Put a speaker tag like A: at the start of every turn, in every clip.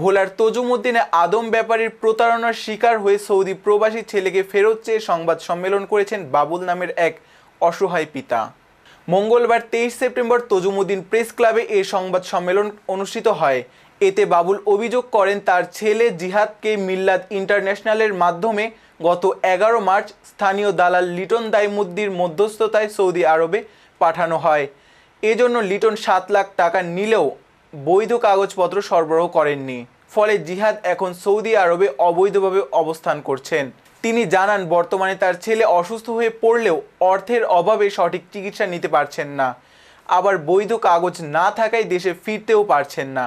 A: ভোলার তজুমুদ্দিনে আদম ব্যাপারীর প্রতারণার শিকার হয়ে সৌদি প্রবাসী ছেলেকে ফেরত চেয়ে সংবাদ সম্মেলন করেছেন বাবুল নামের এক অসহায় পিতা। মঙ্গলবার তেইশ সেপ্টেম্বর তজুমুদ্দিন প্রেস ক্লাবে এ সংবাদ সম্মেলন অনুষ্ঠিত হয়। এতে বাবুল অভিযোগ করেন, তার ছেলে জিহাদকে মিল্লাত ইন্টারন্যাশনালের মাধ্যমে গত এগারো মার্চ স্থানীয় দালাল লিটন দাইমুদ্দির মধ্যস্থতায় সৌদি আরবে পাঠানো হয়। এজন্য লিটন সাত লাখ টাকা নিলেও বৈধ কাগজপত্র সরবরাহ করেননি। ফলে জিহাদ এখন সৌদি আরবে অবৈধভাবে অবস্থান করছেন। তিনি জানান, বর্তমানে তার ছেলে অসুস্থ হয়ে পড়লেও অর্থের অভাবে সঠিক চিকিৎসা নিতে পারছেন না। আবার বৈধ কাগজ না থাকায় দেশে ফিরতেও পারছেন না।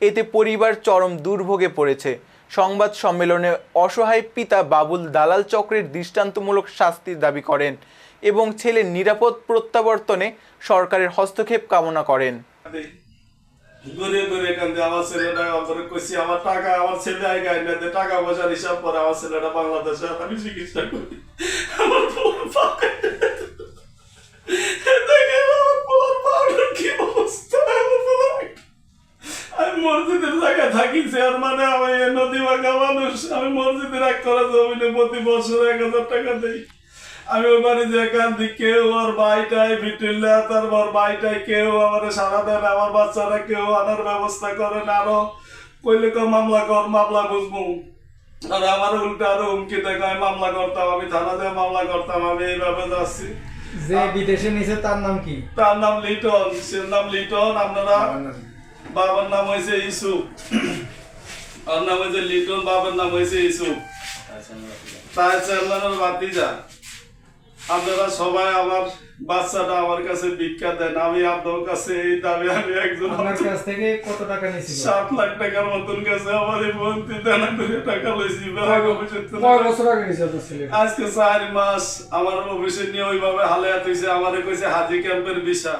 A: এতে পরিবার চরম দুর্ভোগে পড়েছে। সংবাদ সম্মেলনে অসহায় পিতা বাবুল দালাল চক্রের দৃষ্টান্তমূলক শাস্তির দাবি করেন এবং ছেলের নিরাপদ প্রত্যাবর্তনে সরকারের হস্তক্ষেপ কামনা করেন।
B: ঘুরে ঘুরে কান্দে আমার ছেলেটা অন্তরে কইছি, আমার টাকা, আমার ছেলে আগে আইনা দে, টাকা পয়সার হিসাব করে আমার ছেলেটা বাংলাদেশে আমি চিকিৎসা করি। আমার আমি মসজিদের জায়গায় থাকি আর মানে আমি নদী ভাঙা মানুষ, আমি মসজিদের এক করা জমিনে প্রতি বছর এক হাজার টাকা দেই। আমি ওই বাড়ি যে কান্দি কেউ ওর বাইটাই ভিটিল্লা তারপর বাইটাই কেউ আমার সারা দেন আমার বাচ্চারা কেউ আনার ব্যবস্থা করে না আরও কইলে কেউ মামলা কর মামলা বুঝব। আর আমার উল্টা আরও হুমকি দেখো আমি মামলা করতাম আমি থানা দিয়ে মামলা করতাম আমি এইভাবে যাচ্ছি।
C: যে বিদেশে নিছে তার নাম কি?
B: তার নাম লিটন সে নাম লিটন আপনারা বাবার নাম হয়েছে ইসুফ আর নাম হয়েছে লিটন বাবার নাম হয়েছে ইসুফ তাই চেয়ারম্যানের বাতিজা আপনারা সবাই আমার বাচ্চাটা আমার কাছে ভিক্ষা দেন। আমি আপনার কাছে এই দাবি আমি একজন
C: আপনার কাছ থেকে কত টাকা
B: সাত লাখ টাকার মতন কাছে আমার এই মন্ত্রী দানা করে টাকা লইছি ব্যাংক অফিসের
C: কয় বছর আগে নিয়েছে আপনার ছেলে
B: আজকে চার মাস আমার অফিসে নিয়ে ওইভাবে হালে হাতেছে আমারে কইছে হাজি ক্যাম্পের বিষা